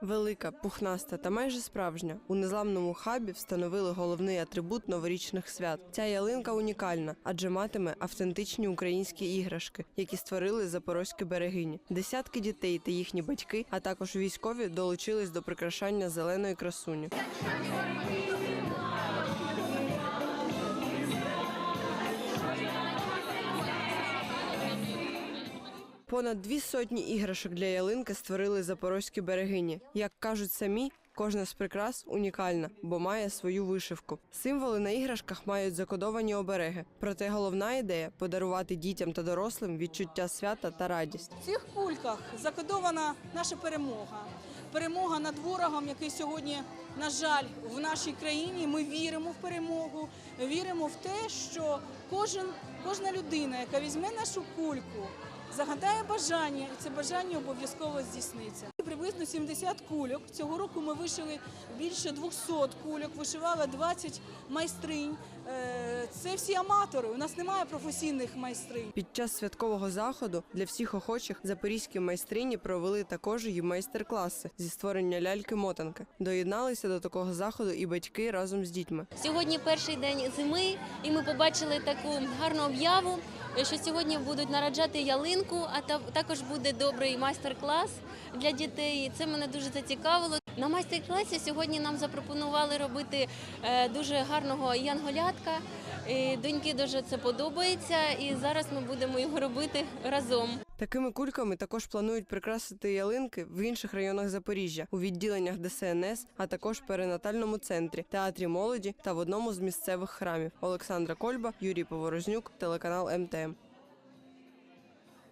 Велика, пухнаста та майже справжня. У незламному хабі встановили головний атрибут новорічних свят. Ця ялинка унікальна, адже матиме автентичні українські іграшки, які створили запорозькі берегині. Десятки дітей та їхні батьки, а також військові, долучились до прикрашання зеленої красуні. Понад дві сотні іграшок для ялинки створили запорозькі берегині. Як кажуть самі, кожна з прикрас унікальна, бо має свою вишивку. Символи на іграшках мають закодовані обереги. Проте головна ідея подарувати дітям та дорослим відчуття свята та радість. В цих кульках закодована наша перемога. Перемога над ворогом, який сьогодні, на жаль, в нашій країні. Ми віримо в перемогу, віримо в те, що кожен, кожна людина, яка візьме нашу кульку, загадає бажання, і це бажання обов'язково здійсниться. Приблизно 70 кульок. Цього року ми вишили більше 200 кульок, вишивали 20 майстринь. Е, Це всі аматори. У нас немає професійних майстринь. Під час святкового заходу для всіх охочих запорізькі майстрині провели також і майстер-класи зі створення ляльки-мотанки. Доєдналися до такого заходу і батьки разом з дітьми. Сьогодні перший день зими, і ми побачили таку гарну об'яву, що сьогодні будуть нараджати ялинку, а та- також буде добрий майстер-клас для дітей. Це мене дуже зацікавило. На майстер-класі сьогодні нам запропонували робити е, дуже гарного янголятка. Доньки дуже це подобається, і зараз ми будемо його робити разом. Такими кульками також планують прикрасити ялинки в інших районах Запоріжжя у відділеннях ДСНС, а також перинатальному центрі, театрі молоді та в одному з місцевих храмів. Олександра Кольба, Юрій Поворознюк, телеканал МТМ.